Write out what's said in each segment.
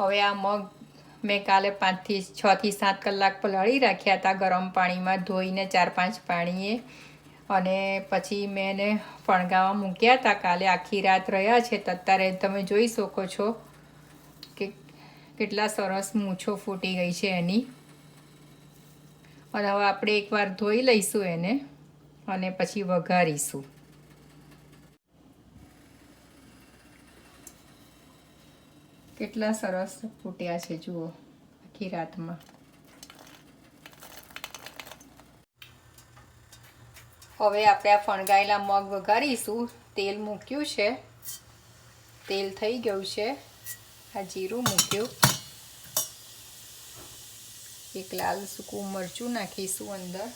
હવે આ મગ મેં કાલે પાંચથી છથી સાત કલાક પલાળી રાખ્યા હતા ગરમ પાણીમાં ધોઈને ચાર પાંચ પાણીએ. અને પછી મેં એને ફણગાવા મૂક્યા હતા. કાલે આખી રાત રહ્યા છે. અત્યારે તમે જોઈ શકો છો કે કેટલા સરસ મૂછો ફૂટી ગઈ છે એની. અને હવે આપણે એકવાર ધોઈ લઈશું એને અને પછી વઘારીશું. કેટલા સરસ ફૂટ્યા છે, જુઓ, આખી રાતમાં. હવે આપણે આ ફણગાયેલા મગ વઘારીશું. તેલ મૂક્યું છે. તેલ થઈ ગયું છે. આ જીરું મૂક્યું. એક લાલ સૂકું મરચું નાખીશું અંદર.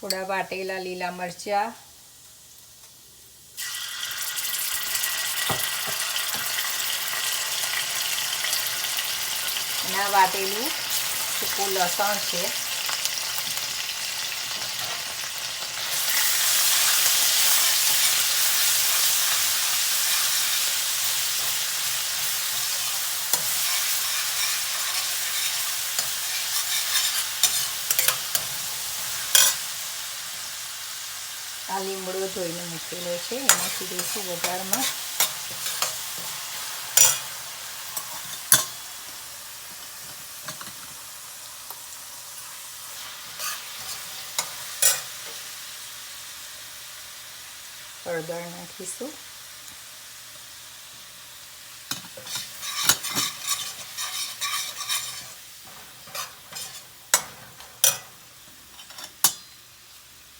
થોડા વાટેલા લીલા મરચાં. આ વાટેલું સૂકું લસણ છે. આ લીમડો ધોઈને મૂકેલો છે. એમાંથી દઈશું વઘારમાં હળદર નાખીશું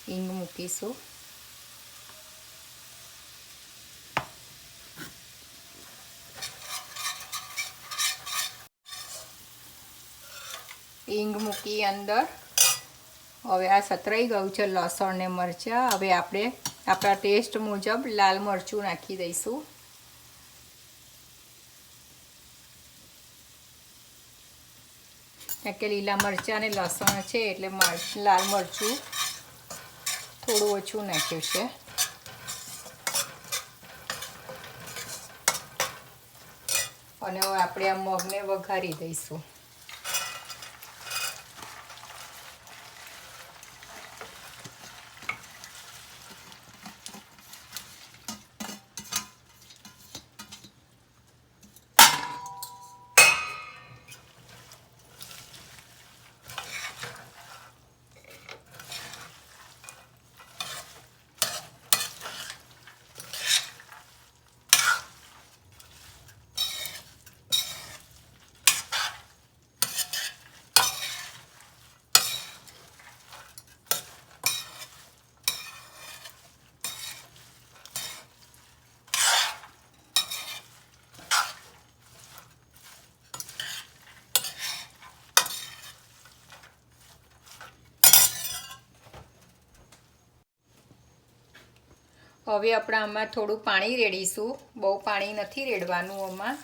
હિંગ મૂકીશું હિંગ મૂકી અંદર હવે આ સતરાઈ ગયું છે લસણ ને મરચાં હવે આપણે આપણા ટેસ્ટ મુજબ લાલ મરચું નાખી દઈશું. કે લીલા મરચાં અને લસણ છે એટલે લાલ મરચું થોડું ઓછું નાખ્યું છે. અને આપણે આ મગને વઘારી દઈશું. હવે આપણે આમાં થોડું પાણી રેડીશું. બહુ પાણી નથી રેડવાનું આમાં.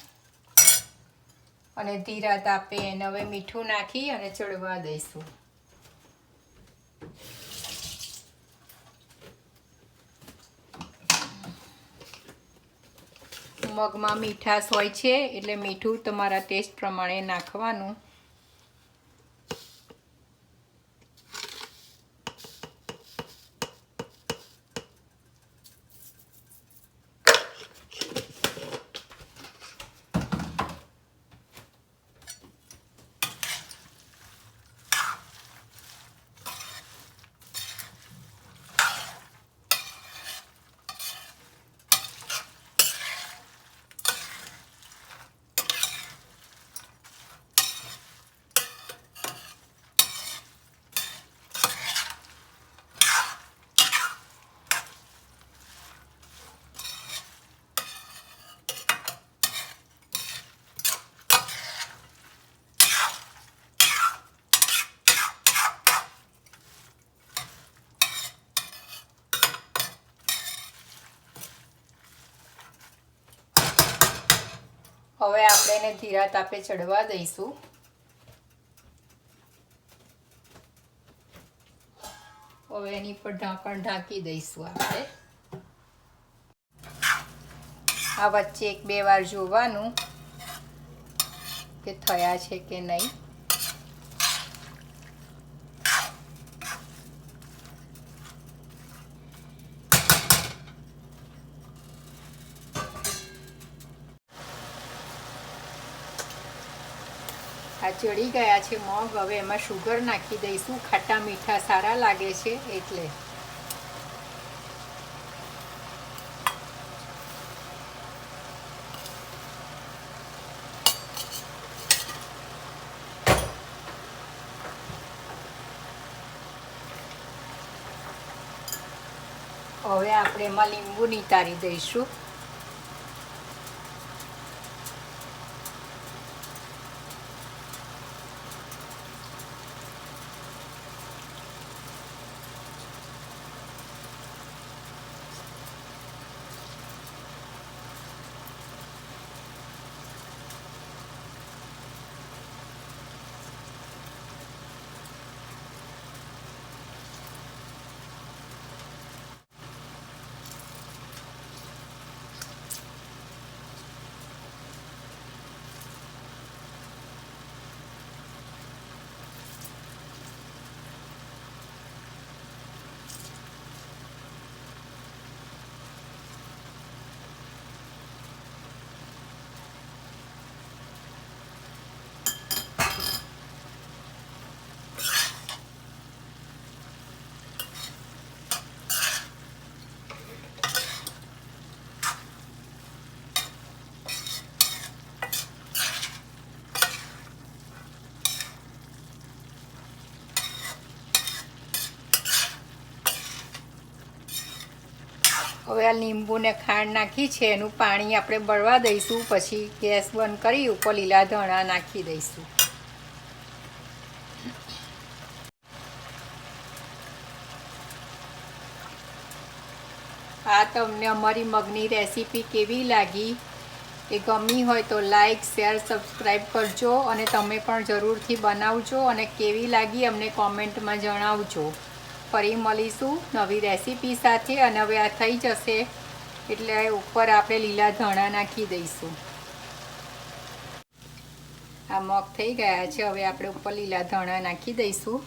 અને ધીરા તાપે એને હવે મીઠું નાખી અને ચડવા દઈશું. મગમાં મીઠાશ હોય છે, એટલે મીઠું તમારા ટેસ્ટ પ્રમાણે નાખવાનું. હવે આપણે એને ધીરા તાપે ચડવા દઈશું. હવે એની પર ઢાંકણ ઢાંકી દઈશું આપણે. આ વચ્ચે એક બે વાર જોવાનું કે થયા છે કે નહીં. આ ચડી ગયા છે મગ હવે એમાં શુગર નાખી દઈશું. ખાટા મીઠા સારા લાગે છે એટલે. હવે આપણે એમાં લીંબુ નીતારી દઈશું. હવે આ લીંબુને ખાંડ નાખી છે, એનું પાણી આપણે બળવા દઈશું, પછી ગેસ બંધ કરી ઉપર લીલા ધણા નાખી દઈશું. આ તમને અમારી મગની રેસીપી કેવી લાગી? એ ગમી હોય તો લાઈક, શેર, સબસ્ક્રાઈબ કરજો અને તમે પણ જરૂરથી બનાવજો અને કેવી લાગી અમને કોમેન્ટમાં જણાવજો. ફરી મળીશું નવી રેસીપી સાથે અને હવે આ થઈ જશે એટલે ઉપર આપણે લીલા ધાણા નાખી દઈશું. આ મગ થઈ ગયા છે, હવે આપણે ઉપર લીલા ધાણા નાખી દઈશું.